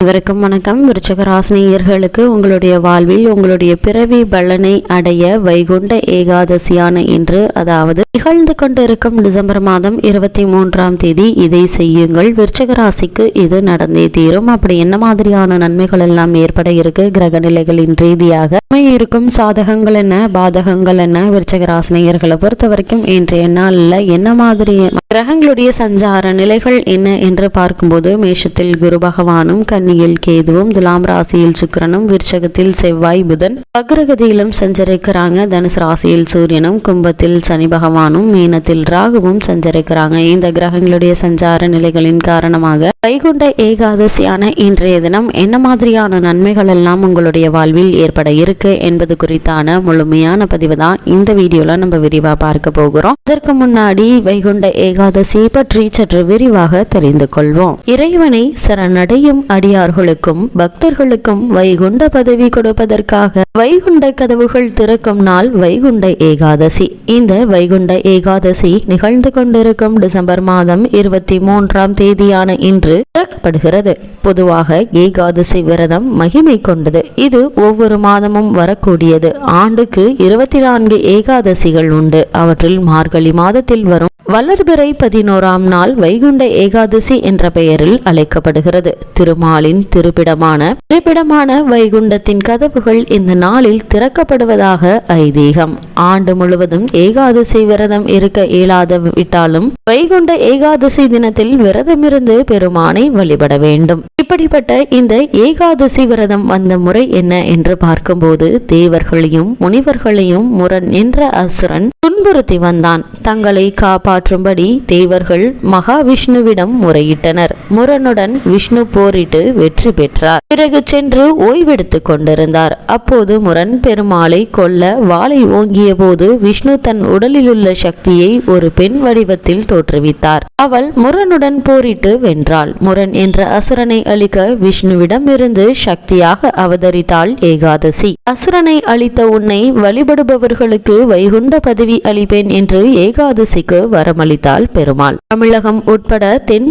இவருக்கும் வணக்கம். விருச்சகராசினியர்களுக்கு உங்களுடைய வாழ்வில் உங்களுடைய பிறவி பலனை அடைய வைகுண்ட ஏகாதசியான இன்று அதாவது நிகழ்ந்து கொண்டிருக்கும் டிசம்பர் மாதம் இருபத்தி மூன்றாம் தேதி இதை செய்யுங்கள். விருச்சக ராசிக்கு இது நடந்தே தீரும். அப்படி என்ன மாதிரியான நன்மைகள் எல்லாம் ஏற்பட இருக்கு? கிரக நிலைகளின் ரீதியாக இருக்கும் சாதகங்கள் என்ன? பாதகங்கள் என்ன? விருச்சக ராசினியர்களை பொறுத்த வரைக்கும் இன்றைய நாளில் என்ன மாதிரி கிரகங்களுடைய சஞ்சார நிலைகள் என்ன என்று பார்க்கும்போது மேஷத்தில் குரு பகவானும் கன்னியில் கேதுவும் துலாம் ராசியில் சுக்கரனும் விருச்சகத்தில் செவ்வாய் புதன். வக்ரகதியிலும் சஞ்சரிக்கிறாங்க. தனுசு ராசியில் சூரியனும் கும்பத்தில் சனி பகவானும் மீனத்தில் ராகுவும் சஞ்சரிக்கிறாங்க. இந்த கிரகங்களுடைய சஞ்சார நிலைகளின் காரணமாக வைகுண்ட ஏகாதசியான இன்றைய தினம் என்ன மாதிரியான நன்மைகள் எல்லாம் உங்களுடைய வாழ்வில் ஏற்பட இருக்கு என்பது குறித்தான முழுமையான பதிவு தான் இந்த வீடியோல நம்ம விரிவா பார்க்க போகிறோம். இதற்கு முன்னாடி வைகுண்ட ஏகாதசி பற்றி சற்று விரிவாக தெரிந்து கொள்வோம். இறைவனை சரணடையும் அடியார்களுக்கும் பக்தர்களுக்கும் வைகுண்ட பதவி கொடுப்பதற்காக வைகுண்ட கதவுகள் திறக்கும் நாள் வைகுண்ட ஏகாதசி. இந்த வைகுண்ட ஏகாதசி நிகழ்ந்து கொண்டிருக்கும் டிசம்பர் மாதம் இருபத்தி மூன்றாம் தேதியான இன்று திறக்கப்படுகிறது பொதுவாக ஏகாதசி விரதம் மகிமை கொண்டது. இது ஒவ்வொரு மாதமும் வரக்கூடியது. ஆண்டுக்கு இருபத்தி நான்கு ஏகாதசிகள் உண்டு. அவற்றில் மார்கழி மாதத்தில் வரும் வளர்பிறை பதினோராம் நாள் வைகுண்ட ஏகாதசி என்ற பெயரில் அழைக்கப்படுகிறது. திருமாலின் திருப்பிடமான திருப்பிடமான வைகுண்டத்தின் கதவுகள் இந்த நாளில் திறக்கப்படுவதாக ஐதீகம். ஆண்டு முழுவதும் ஏகாதசி விரதம் இருக்க இயலாத விட்டாலும் வைகுண்ட ஏகாதசி தினத்தில் விரதமிருந்து பெருமானை வழிபட வேண்டும். இப்படிப்பட்ட இந்த ஏகாதசி விரதம் வந்த முறை என்ன என்று பார்க்கும்போது தேவர்களையும் முனிவர்களையும் முரண் என்ற அசுரன் துன்புறுத்தி வந்தான். தங்களை காப்பாற்றும்படி தேவர்கள் மகாவிஷ்ணுவிடம் முறையிட்டனர். முரனுடன் விஷ்ணு போரிட்டு வெற்றி பெற்றார். பிறகு சென்று ஓய்வெடுத்துக் கொண்டிருந்தார். அப்போது முரண் பெருமாளை கொல்ல வாளை ஓங்கிய போது விஷ்ணு தன் உடலிலுள்ள சக்தியை ஒரு பெண் வடிவத்தில் தோற்றுவித்தார். அவள் முரனுடன் போரிட்டு வென்றாள். முரண் என்ற அசுரனை அழிக்க விஷ்ணுவிடம் இருந்து சக்தியாக அவதரித்தாள் ஏகாதசி. அசுரனை அழித்த உன்னை வழிபடுபவர்களுக்கு வைகுண்ட பதவி அளிப்பேன் என்று ஏகாதசிக்கு வரமளித்தாள் பெருமாள். தமிழகம் உட்பட தென்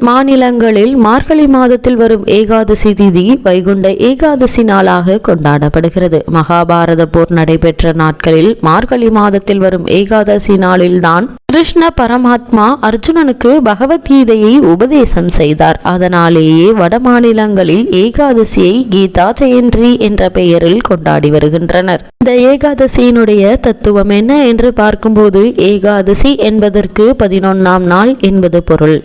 மாநிலங்களில் மார்கழி மாதத்தில் வரும் ஏகாதசி திதி வைகுண்ட ஏகாதசி நாளாக கொண்டாடப்படுகிறது. மகாபாரத போர் நடைபெற்ற நாட்களில் மார்கழி மாதத்தில் வரும் ஏகாதசி நாளில்தான் கிருஷ்ண பரமாத்மா அர்ஜுனனுக்கு பகவத்கீதையை உபதேசம் செய்தார். அதனாலேயே வட மாநிலங்களில் ஏகாதசியை கீதா ஜெயந்தி என்ற பெயரில் கொண்டாடி வருகின்றனர். இந்த ஏகாதசியினுடைய தத்துவம் என்ன என்று பார்க்கும்போது ஏகாதசி என்பதற்கு பதினொன்னாம் நாள் என்பது பொருள்.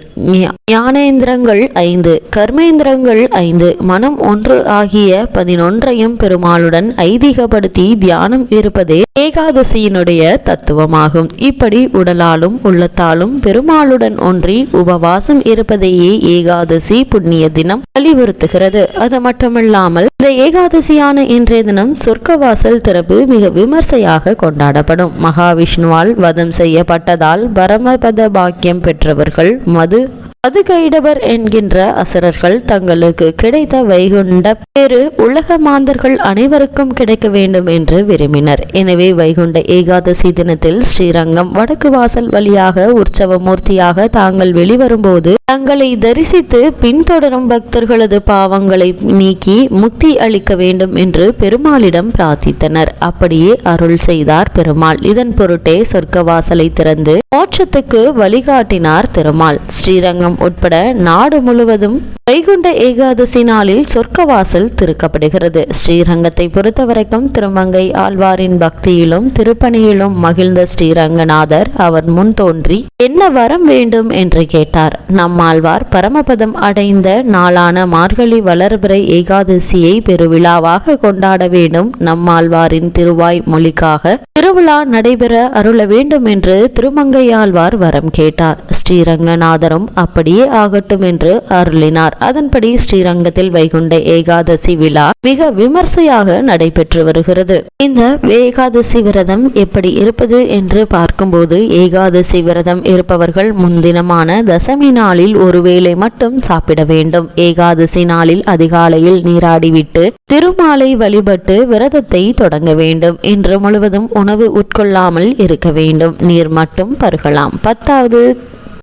ஞானேந்திரங்கள் ஐந்து கர்மேந்திரங்கள் ஐந்து மனம் ஒன்று ஆகிய பதினொன்றையும் பெருமாளுடன் ஐதீகப்படுத்தி தியானம் இருப்பதே ஏகாதசியினுடைய தத்துவமாகும். இப்படி உடலால் உடலாலும் உள்ளத்தாலும் பெருமாளுடன் ஒன்றி உபவாசம் இருப்பதையே ஏகாதசி புண்ணிய தினம் வலியுறுத்துகிறது. அது மட்டுமில்லாமல் இந்த ஏகாதசியான இன்றைய தினம் சொர்க்கவாசல் திறப்பு மிக விமர்சையாக கொண்டாடப்படும். மகாவிஷ்ணுவால் வதம் செய்யப்பட்டதால் பரமபத பாக்கியம் பெற்றவர்கள் மது அது கைடவர் என்கின்ற அசுரர்கள் தங்களுக்கு கிடைத்த வைகுண்ட பேரு உலக மாந்தர்கள் அனைவருக்கும் கிடைக்க வேண்டும் என்று விரும்பினர். எனவே வைகுண்ட ஏகாதசி தினத்தில் ஸ்ரீரங்கம் வடக்கு வாசல் வழியாக உற்சவ மூர்த்தியாக தாங்கள் வெளிவரும்போது தங்களை தரிசித்து பின்தொடரும் பக்தர்களது பாவங்களை நீக்கி முக்தி அளிக்க வேண்டும் என்று பெருமாளிடம் பிரார்த்தித்தனர். அப்படியே அருள் செய்தார் பெருமாள். இதன் பொருட்டே சொர்க்க வாசலை திறந்து மோட்சத்துக்கு வழிகாட்டினார் திருமால் ஸ்ரீரங்கம் தமிழகம் உட்பட நாடு முழுவதும் வைகுண்ட ஏகாதசி நாளில் சொர்க்கவாசல் திறக்கப்படுகிறது. ஸ்ரீரங்கத்தை பொறுத்தவரைக்கும் திருமங்கை ஆழ்வாரின் பக்தியிலும் திருப்பணியிலும் மகிழ்ந்த ஸ்ரீரங்கநாதர் அவர் முன் தோன்றி என்ன வரம் வேண்டும்? என்று கேட்டார். நம்மாழ்வார் பரமபதம் அடைந்த நாளான மார்கழி வளர்பிறை ஏகாதசியை பெருவிழாவாக கொண்டாட வேண்டும். நம்மாழ்வாரின் திருவாய் மொழிக்காக திருவிழா நடைபெற அருள வேண்டும் என்று திருமங்கையாழ்வார் வரம் கேட்டார். ஸ்ரீரங்கநாதரும் அப்படியே ஆகட்டும் என்று அருளினார். அதன்படி ஸ்ரீரங்கத்தில் வைகுண்ட ஏகாதசி விழா மிக விமர்சையாக நடைபெற்று வருகிறது. இந்த ஏகாதசி விரதம் எப்படி இருப்பது என்று பார்க்கும்போது ஏகாதசி விரதம் இருப்பவர்கள் முன்தினமான தசமி நாளில் ஒருவேளை மட்டும் சாப்பிட வேண்டும். ஏகாதசி நாளில் அதிகாலையில் நீராடிவிட்டு திருமாலை வழிபட்டு விரதத்தை தொடங்க வேண்டும். இன்று முழுவதும் உணவு உட்கொள்ளாமல் இருக்க வேண்டும். நீர் மட்டும் பருகலாம். பத்தாவது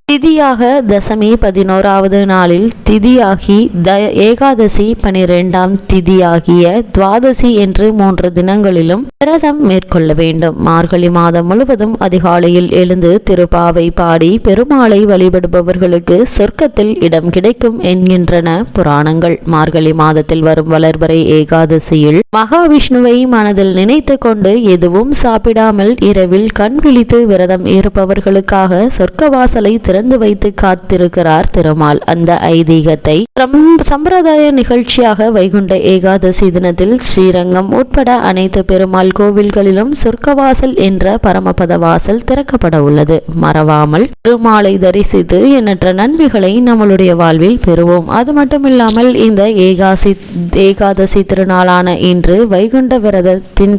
திதியாக தசமி பதினோராவது நாளில் திதியாகி த ஏகாதசி பனிரெண்டாம் திதியாகிய துவாதசி என்று மூன்று தினங்களிலும் விரதம் மேற்கொள்ள வேண்டும். மார்கழி மாதம் முழுவதும் அதிகாலையில் எழுந்து திருப்பாவை பாடி பெருமாளை வழிபடுபவர்களுக்கு சொர்க்கத்தில் இடம் கிடைக்கும் என்கின்றன புராணங்கள். மார்கழி மாதத்தில் வரும் வளர்வரை ஏகாதசியில் மகாவிஷ்ணுவை மனதில் நினைத்து கொண்டு எதுவும் சாப்பிடாமல் இரவில் கண் விழித்து விரதம் இருப்பவர்களுக்காக சொர்க்கவாசலை திறந்து வைத்து காத்திருக்கிறார் திருமால். அந்த ஐதீகத்தை சம்பிரதாய நிகழ்ச்சியாக வைகுண்ட ஏகாதசி தினத்தில் ஸ்ரீரங்கம் உட்பட அனைத்து பெருமாள் கோவில்களிலும் சொர்க்கவாசல் என்ற பரமபத வாசல் திறக்கப்பட உள்ளது. மறவாமல் திருமாலை தரிசித்து எண்ணற்ற நன்மைகளை நம்மளுடைய வாழ்வில் பெறுவோம். அது மட்டுமில்லாமல் இந்த ஏகாசி ஏகாதசி திருநாளான இன்று வைகுண்ட விரதத்தின்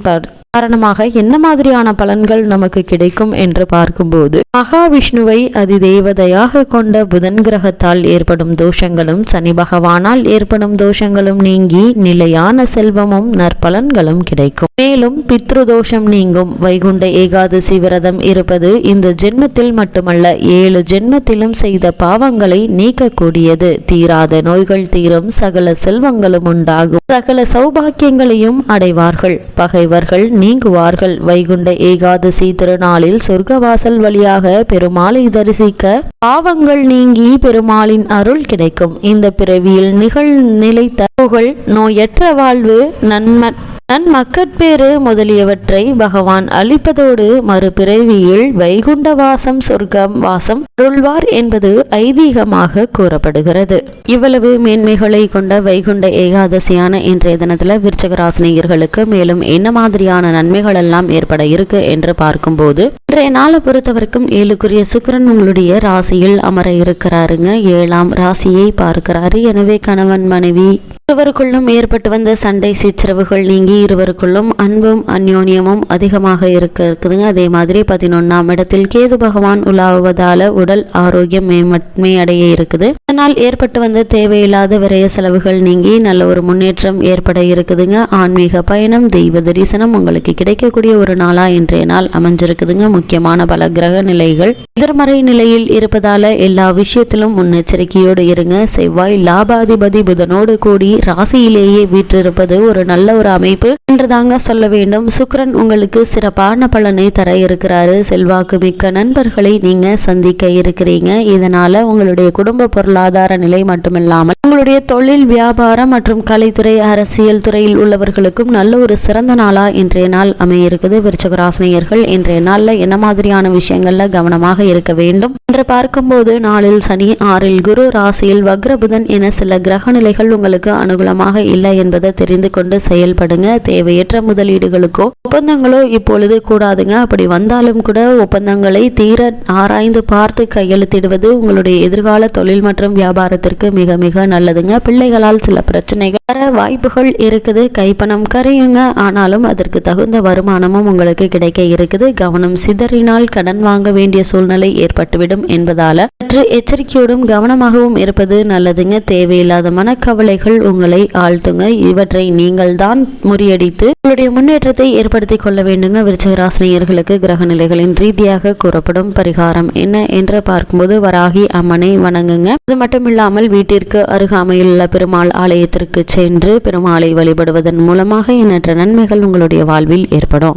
காரணமாக என்ன மாதிரியான பலன்கள் நமக்கு கிடைக்கும் என்று பார்க்கும்போது மகாவிஷ்ணுவை அதிதேவதையாக கொண்ட புதன் கிரகத்தால் ஏற்படும் தோஷங்களும் சனி பகவானால் ஏற்படும் தோஷங்களும் நீங்கி நிலையான செல்வமும் நற்பலன்களும் கிடைக்கும். மேலும் பித்ரு தோஷம் நீங்கும். வைகுண்ட ஏகாதசி விரதம் இருப்பது இந்த ஜென்மத்தில் மட்டுமல்ல ஏழு ஜென்மத்திலும் செய்த பாவங்களை நீக்கக்கூடியது. தீராத நோய்கள் தீரும் சகல செல்வங்களும் உண்டாகும். சகல சௌபாக்கியங்களையும் அடைவார்கள். பகைவர்கள் நீங்குவார்கள். வைகுண்ட ஏகாதசி திருநாளில் சொர்க்கவாசல் வழியாக பெருமாளை தரிசிக்க பாவங்கள் நீங்கி பெருமாளின் அருள் கிடைக்கும். இந்த பிறவியில் நிகழ் நிலைத்த புகழ் நோயற்ற வாழ்வு நன்ம நன்மக்கட்பேறு முதலியவற்றை பகவான் அளிப்பதோடு மறுபிறவியில் வைகுண்ட வாசம் சொர்க்கம் வாசம் அருள்வார் என்பது ஐதீகமாக கூறப்படுகிறது. இவ்வளவு மேன்மைகளை கொண்ட வைகுண்ட ஏகாதசியான இன்றைய தினத்துல விருச்சகராசினியர்களுக்கு மேலும் என்ன மாதிரியான நன்மைகள் எல்லாம் ஏற்பட இருக்கு என்று பார்க்கும்போது இன்றைய நாளை பொறுத்தவரைக்கும் ஏழுக்குரிய சுக்கரன் உங்களுடைய ராசியில் அமர இருக்கிறாருங்க. ஏழாம் ராசியை பார்க்கிறாரு. எனவே கணவன் மனைவி இருவருக்குள்ளும் ஏற்பட்டு வந்த சண்டை சீச்சரவுகள் நீங்கி இருவருக்குள்ளும் அன்பும் அந்யோன்யமும் அதிகமாக இருக்க இருக்குதுங்க. அதே மாதிரி பதினொன்னாம் இடத்தில் கேது பகவான் உலாவுவதால உடல் ஆரோக்கியம் மேம்பட்மை இருக்குது. அதனால் ஏற்பட்டு வந்த தேவையில்லாத விரைய செலவுகள் நீங்கி நல்ல ஒரு முன்னேற்றம் ஏற்பட இருக்குதுங்க. ஆன்மீக பயணம் தெய்வ தரிசனம் உங்களுக்கு கிடைக்கக்கூடிய ஒரு நாளா இன்றைய நாள் அமைஞ்சிருக்குதுங்க. முக்கியமான பல கிரக நிலைகள். எதிர்மறை நிலையில் இருப்பதால எல்லா விஷயத்திலும் முன்னெச்சரிக்கையோடு இருங்க. செவ்வாய் லாபாதிபதி புதனோடு கூடி ராசியிலேயே வீற்றிருப்பது ஒரு நல்ல ஒரு அமைப்பு என்று தாங்க சொல்ல வேண்டும். சுக்கரன் உங்களுக்கு சிறப்பான பலனை தர இருக்கிறாரு. செல்வாக்கு மிக்க நண்பர்களை நீங்க சந்திக்க இருக்கிறீங்க. இதனால உங்களுடைய குடும்ப பொருளாதார நிலை மட்டுமில்லாமல் உங்களுடைய தொழில் வியாபாரம் மற்றும் கலைத்துறை அரசியல் துறையில் உள்ளவர்களுக்கும் நல்ல ஒரு சிறந்த நாளா இன்றைய நாள் அமைய இருக்குது விருச்சகராசினியர்கள் இன்றைய நாள்ல என்ன மாதிரியான விஷயங்கள்ல கவனமாக இருக்க வேண்டும் என்று பார்க்கும்போது நாளில் சனி ஆறில் குரு ராசியில் வக்ரபுதன் என சில கிரக நிலைகள் உங்களுக்கு அனுகூலமாக இல்லை என்பதை தெரிந்து கொண்டு செயல்படுங்க. தேவையற்ற முதலீடுகளுக்கோ ஒப்பந்தங்களோ இப்பொழுது கூடாதுங்க. அப்படி வந்தாலும் கூட ஒப்பந்தங்களை தீர ஆராய்ந்து பார்த்து கையெழுத்திடுவது உங்களுடைய எதிர்கால தொழில் மற்றும் வியாபாரத்திற்கு மிக மிக நல்லதுங்க. பிள்ளைகளால் சில பிரச்சனைகள் வர வாய்ப்புகள் இருக்குது. கைப்பணம் கரையுங்க. ஆனாலும் அதற்கு தகுந்த வருமானமும் உங்களுக்கு கிடைக்க இருக்குது. கவனம் சிதறினால் கடன் வாங்க வேண்டிய சூழ்நிலை ஏற்பட்டுவிடும் என்பதால சற்று எச்சரிக்கையோடும் கவனமாகவும் இருப்பது நல்லதுங்க. தேவையில்லாத மனக்கவலைகள் உங்களை ஆழ்த்துங்க. இவற்றை நீங்கள் தான் முறியடித்து உங்களுடைய முன்னேற்றத்தை ஏற்படுத்திக் கொள்ள வேண்டுங்க. விருச்சகராசினியர்களுக்கு கிரக நிலைகளின் ரீதியாக கூறப்படும் பரிகாரம் என்ன என்று பார்க்கும்போது வராகி அம்மனை வணங்குங்க. அது மட்டும் இல்லாமல் வீட்டிற்கு அருகாமையில் உள்ள பெருமாள் ஆலயத்திற்கு சென்று பெருமாளை வழிபடுவதன் மூலமாக எண்ணற்ற நன்மைகள் உங்களுடைய வாழ்வில் ஏற்படும்.